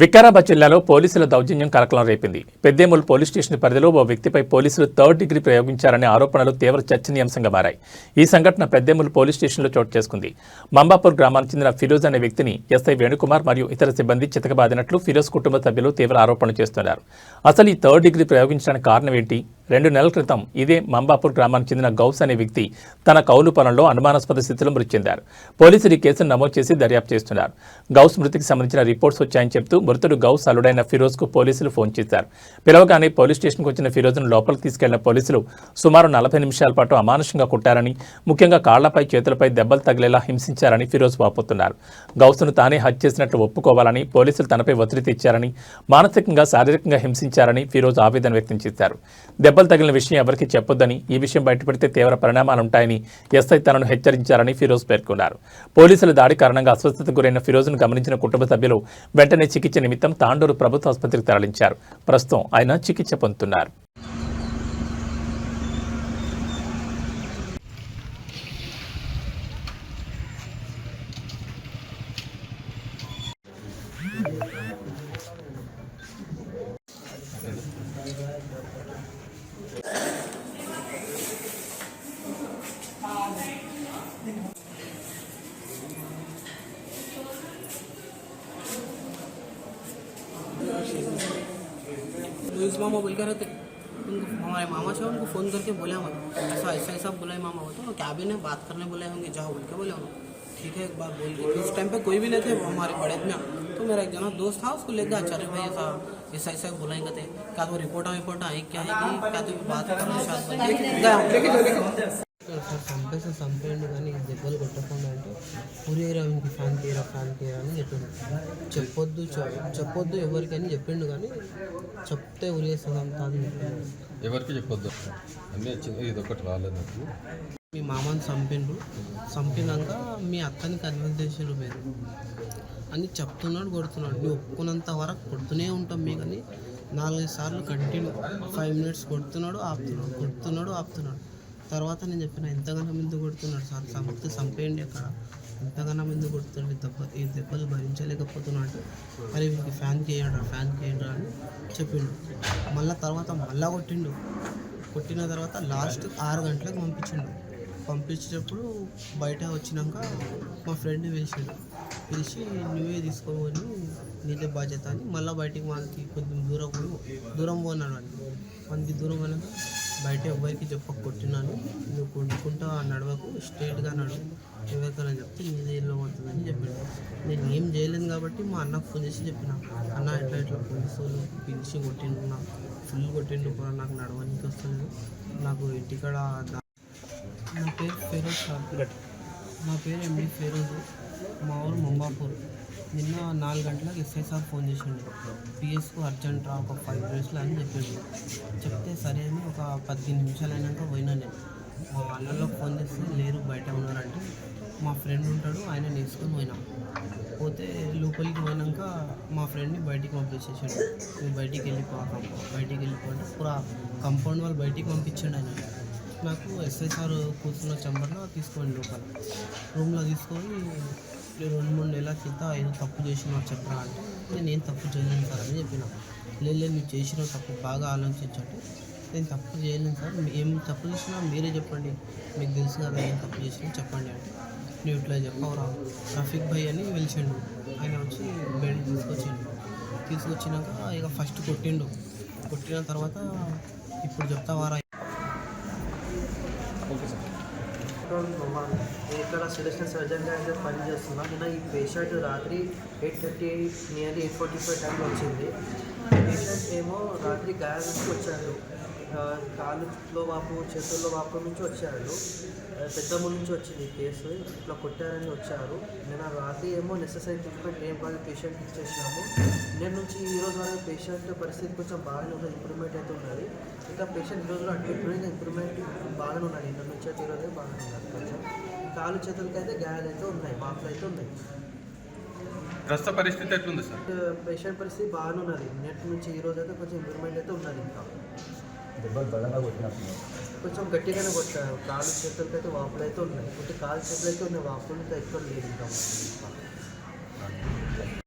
వికారాబాద్ జిల్లాలో పోలీసుల దౌర్జన్యం కలకలం రేపింది. పెద్దేముల్ పోలీస్ స్టేషన్ పరిధిలో ఓ వ్యక్తిపై పోలీసులు థర్డ్ డిగ్రీ ప్రయోగించారనే ఆరోపణలు తీవ్ర చర్చనీయాంశంగా మారాయి. ఈ సంఘటన పెద్దేముల్ పోలీస్ స్టేషన్లో చోటు చేసుకుంది. మంబాపూర్ గ్రామానికి చెందిన ఫిరోజ్ అనే వ్యక్తిని ఎస్ఐ వేణుకుమార్ మరియు ఇతర సిబ్బంది చితకబాదినట్లు ఫిరోజ్ కుటుంబ సభ్యులు తీవ్ర ఆరోపణలు చేస్తున్నారు. అసలు ఈ థర్డ్ డిగ్రీ ప్రయోగించడానికి కారణం ఏంటి? రెండు నెలల క్రితం ఇదే మంబాపూర్ గ్రామానికి చెందిన గౌస్ అనే వ్యక్తి తన కౌలు పొలంలో అనుమానాస్పద స్థితిలో మృతి చెందారు. పోలీసులు ఈ కేసును నమోదు చేసి దర్యాప్తు చేస్తున్నారు. గౌస్ మృతికి సంబంధించిన రిపోర్ట్స్ వచ్చాయని చెప్తూ మృతుడు గౌస్ అల్లుడైన ఫిరోజ్కు పోలీసులు ఫోన్ చేశారు. పిలవగానే పోలీస్ స్టేషన్కు వచ్చిన ఫిరోజ్ను లోపలికి తీసుకెళ్ళిన పోలీసులు సుమారు నలభై నిమిషాల పాటు అమానుషంగా కొట్టారని ముఖ్యంగా కాళ్ళపై చేతులపై దెబ్బలు తగిలేలా హింసించారని ఫిరోజ్ వాపోతున్నారు. గౌస్ను తానే హత్య చేసినట్లు ఒప్పుకోవాలని పోలీసులు తనపై ఒత్తిడి తెచ్చారని మానసికంగా శారీరకంగా హింసించారని ఫిరోజ్ ఆవేదన వ్యక్తం చేశారు. దెబ్బలు తగిలిన విషయం ఎవరికీ చెప్పొద్దని ఈ విషయం బయటపడితే తీవ్ర పరిణామాలుంటాయని ఎస్ఐ తనను హెచ్చరించారని ఫిరోజ్ పేర్కొన్నారు. పోలీసుల దాడి కారణంగా అస్వస్థతకు గురైన ఫిరోజ్ను గమనించిన కుటుంబ సభ్యులు వెంటనే చికిత్స నిమిత్తం తాండూరు ప్రభుత్వ ఆసుపత్రికి తరలించారు. ప్రస్తుతం ఆయన చికిత్స పొందుతున్నారు. मामा बोल के रहते उनको हमारे मामा से उनको फ़ोन करके बोला हमारे ऐसा ऐसा ऐसा बोला है मामा वो तो भी नहीं बात करने बोले होंगे जाओ बोल के बोले उन्होंने ठीक है एक बार बोल के उस टाइम पे कोई भी नहीं थे वो हमारे बड़े में तो मेरा एक जना दोस्त था उसको लेकर अरे भाई ऐसा ऐसा ऐसा बुलाएँगे थे क्या तो रिपोर्ट विपोर्ट आई क्या है क्या तो बात करो పురియరా ఇంక ఫ్యాన్ తీయరా ఫ్యాన్ తీయరా అని చెప్పిండు. చెప్పొద్దు చెప్పొద్దు ఎవరికని చెప్పిండు కానీ చెప్తే ఉరియేస్తుంది అంతా అని చెప్పిండు. ఎవరికి చెప్పొద్దు? అన్నీ వచ్చి ఇది ఒకటి రాలేదు నాకు. మీ మామని చంపిండ్రు చంపినాక మీ అత్తని కన్విన్స్ చేసిండ్రు మీరు. అని చెప్తున్నాడు కొడుతున్నాడు. నువ్వు ఒప్పుకున్నంత వరకు కొడుతూనే ఉంటాం మీ కానీ నాలుగైదు సార్లు కంటిన్యూ. ఫైవ్ మినిట్స్ కొడుతున్నాడు ఆపుతున్నాడు. కొడుతున్నాడు ఆపుతున్నాడు. తర్వాత నేను చెప్పిన ఎంతగానో ఎందుకు కొడుతున్నాడు సార్. చంపితే చంపేయండి అక్కడ. ఎంతగానో ఎందుకు కొడుతున్నాడు దెబ్బ ఈ దెబ్బలు భరించలేకపోతున్నాడు. మరి వీరికి ఫ్యాన్ చేయండి ఫ్యాన్ చేయండి అని చెప్పిండు. మళ్ళీ తర్వాత మళ్ళా కొట్టిండు. కొట్టిన తర్వాత లాస్ట్ ఆరు గంటలకు పంపించిండు. పంపించేటప్పుడు బయట వచ్చినాక మా ఫ్రెండ్ పిలిచిండు. పిలిచి నువ్వే తీసుకోని నీదే బాధ్యత అని మళ్ళీ బయటికి మనకి కొంచెం దూరం దూరం పోన్నాడు అని మనకి దూరం పోయినాక బయట ఎవ్వరికి చెప్పక కొట్టినాను. నువ్వు కొట్టుకుంటా నడవకు స్ట్రైట్గా నడువు ఎవరికైనా చెప్తే నీదే ఇల్లు అవుతుందని చెప్పిండు. నేను ఏం చేయలేను కాబట్టి మా అన్నకు ఫోన్ చేసి చెప్పిన. అన్న ఇట్లా ఇట్లా పోలీసు పిలిచి కొట్టిండు నాకు. ఫుల్ కొట్టిండు కూడా నాకు నడవడానికి వస్తలేదు. నాకు ఇంటికాడ నా పేరు ఫెరోజ్ నా పేరు ఎండి ఫెరోజ్. మా ఊరు ముంబాపూర్. నిన్న నాలుగు గంటలకు ఎస్ఐ సార్ ఫోన్ చేసిండు. పిఎస్కు అర్జెంట్ రా ఒక ఫైవ్ మినిట్స్లో అని చెప్పిండు. చెప్తే సరే అని ఒక పదిహేను నిమిషాలు అయినాక పోయినా నేను. మా వాళ్ళలో ఫోన్ చేస్తే లేరు బయట ఉన్నారంటే మా ఫ్రెండ్ ఉంటాడు ఆయన నేర్చుకొని పోయినాం. పోతే లోపలికి పోయినాక మా ఫ్రెండ్ని బయటికి పంపించేసాడు. నువ్వు బయటికి వెళ్ళిపోతాం బయటికి వెళ్ళిపోతే పూరా కంపౌండ్ వాళ్ళు బయటికి పంపించాడు ఆయన. నాకు ఎస్ఐ సార్ కూర్చున్న చెంబర్లో తీసుకోండి లోపల. రూమ్లో తీసుకొని రెండు మూడు నెలల క్రితం ఏదో తప్పు చేసినా చెప్పరా అంటే నేను ఏం తప్పు చేయలేను సార్ అని చెప్పిన. లేదు లేదు చేసిన తప్పు బాగా ఆలోచించండి. నేను తప్పు చేయలేను సార్. ఏం తప్పు చేసినా మీరే చెప్పండి. మీకు తెలుసు కదా ఏం తప్పు చేసినా చెప్పండి అంటే. నువ్వు ఇట్లా చెప్పవరా? ట్రాఫిక్ బై అని పిలిచిండు. ఆయన వచ్చి బెల్ట్ తీసుకొచ్చిండు. తీసుకొచ్చినాక ఇక ఫస్ట్ కొట్టిండు. కొట్టిన తర్వాత ఇప్పుడు చెప్తావారా? నేను ఇక్కడ సెలెక్షన్ సర్జన్గా అయితే పనిచేస్తున్నా నిన్న ఈ పేషెంట్ రాత్రి eight thirty nearly eight forty five టైంలో వచ్చింది. పేషెంట్ ఏమో రాత్రి గాయాల నుంచి వచ్చాడు. కాళ్ళలో వాపు చేతుల్లో వాపు నుంచి వచ్చాడు ఆ, పెద్దమ్మ నుంచి వచ్చింది కేసు. ఇట్లా కొట్టారని వచ్చారు. నేను రాత్రి ఏమో నెసెసరీ ట్రీట్మెంట్ ఏం కాదు పేషెంట్ ఇచ్చేసినాము. నేను నుంచి ఈ రోజు వరకు పేషెంట్ పరిస్థితి కొంచెం బాగానే ఉన్నది ఇంప్రూవ్మెంట్ అయితే ఉన్నది. ఇంకా పేషెంట్ ఈ రోజులో అడ్మిట్ ఇంప్రూవ్మెంట్ బాగానే ఉన్నది. నిన్న నుంచి అయితే ఈరోజు బాగానే ఉన్నది. కొంచెం కాలు చేతులకి అయితే గాయాలు అయితే ఉన్నాయి వాపులు అయితే ఉన్నాయి. ప్రస్తుత పరిస్థితి ఎట్లుంది సార్? పేషెంట్ పరిస్థితి బాగానే ఉన్నది. నెట్ నుంచి ఈ రోజు అయితే కొంచెం ఇంప్రూవ్మెంట్ అయితే ఉన్నది ఇంకా. కొంచెం గట్టిగానే కొట్టారు కాలు చేతులకి అయితే వాపులు అయితే ఉన్నాయి ఒకటి కాలు చేతులు అయితే ఉన్నాయి వాపులు ఇంకా ఎక్కువ లేదు ఇంకా